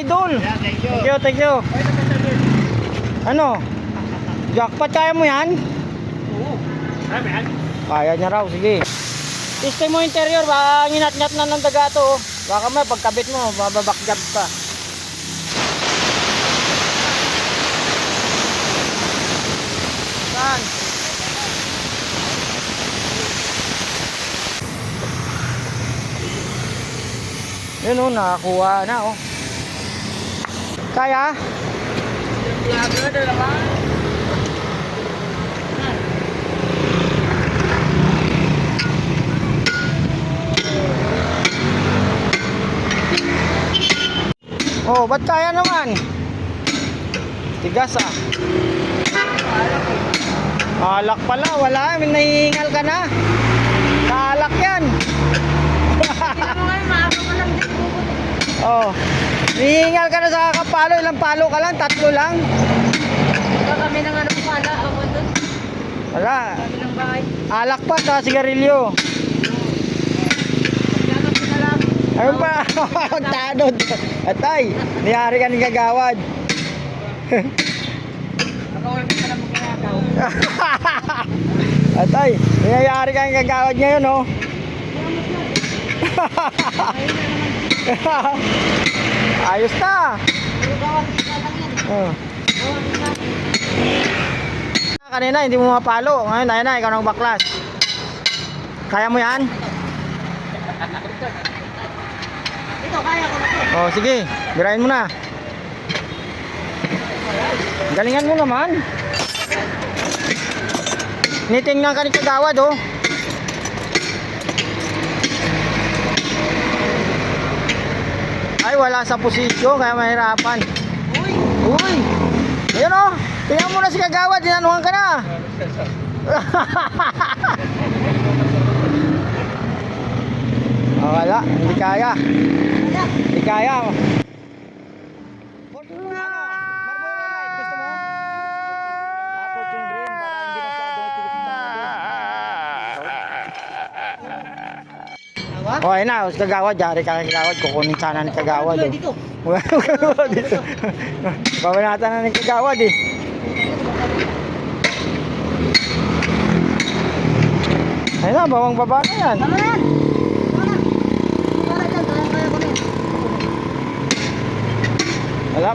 idol. Yeah, thank you. Thank you, thank you. Ano? Jackpot kaya mo yan? Oo. Ay, man. Kaya niya raw, sige. Testing mo interior, baka nginat-ngat na ng daga to. oh. Baka may pagkabit mo, bababakjab ka. Saan? Yun o, nakakuha na oh. Kaya? Oh, ba't kaya naman? Tigas ah. Alak pala, wala. Nahihingal ka na. Kaalak yan. oh. Nahihingal ka na sa kakapalo. Ilang palo ka lang? Tatlo lang? Baka kami ng ano pala, ako doon. Wala. Kami ng bahay. Alak pa sa sigarilyo. Ayun pa. Magtanod. Atay, niyari ka ni Gagawad. Atay, niyayari ka ni Gagawad ngayon oh. Ayos na. Oh. Kita. Kanina hindi mo mapalo. Ngayon ayun na, ikaw nang baklas. Kaya mo yan? Ito, kaya ko na. Oh, sige. Birahin mo na. Galingan mo naman. Nitingnan ka ni Kagawad, oh. Ay, wala sa posisyon, kaya mahirapan. Uy, Uy! Ayun, oh. Tingnan mo na si Kagawad, dinanuhan ka na. oh, wala, hindi kaya. Hindi kaya. Ano? Marlboro Light, gusto mo? Ah, Fortune Green, para hindi masyadong Oh, ayun na, si Kagawad, yari ka kay Kagawad, kukunin sana ni Kagawad. Tuloy Oh. dito. Kagawad dito. Babanatan na ni Kagawad eh. Ayun na, bawang baba na yan. Tama na yan. Tama na. Para dyan, kaya kaya ko na yan. Wala.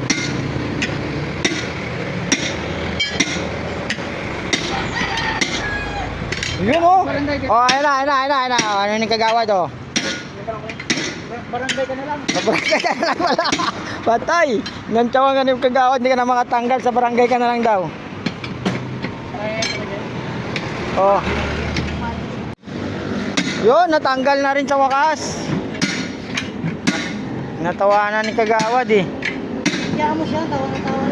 Yun oh. Oh, ayun na, ayun na, ayun na, ayun na. Oh, Ano ni Kagawad oh. Barangay ka na lang. Sa barangay ka na lang wala. Patay. Nantsawan ka ni Kagawad, hindi ka na makatanggal. Sa barangay ka na lang daw. Oh. Yun, natanggal na rin sa wakas. Natawanan ni Kagawad eh. Kaya mo siya, tawa na tawa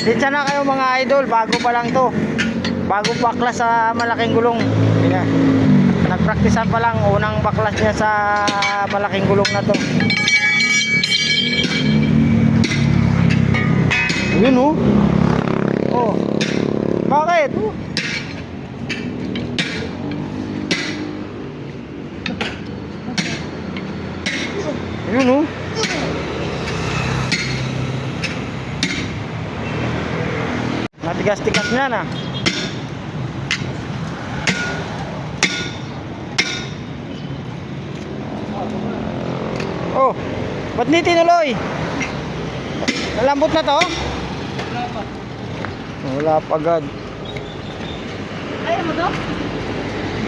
Sitsa na kayo mga idol, bago pa lang to. Bago baklas sa malaking gulong. Nagpraktisan pa lang, unang baklas niya sa malaking gulong na to. Matigas-tigas na na. Oh, ba't di tinuloy? Nalambot na to? Wala pa agad. Ayaw mo to?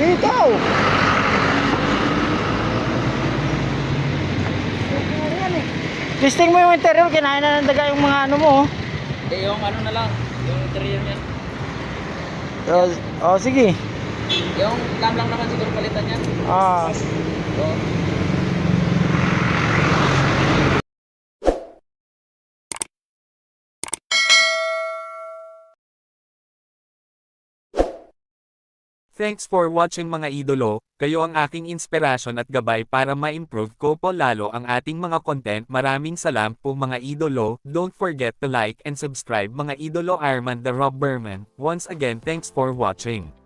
Dito! Ano eh. Testing mo yung interior, kinain na ng daga yung mga ano mo. oh. Eh, yung ano na lang. Yung interior niya. Oh, oh sige. Yung lam lang naman siguro palitan niya. Ah, So, Thanks for watching mga idolo, kayo ang aking inspirasyon at gabay para ma-improve ko po lalo ang ating mga content. Maraming salam po mga idolo, don't forget to like and subscribe mga idolo Arman the Rob Berman. Once again thanks for watching.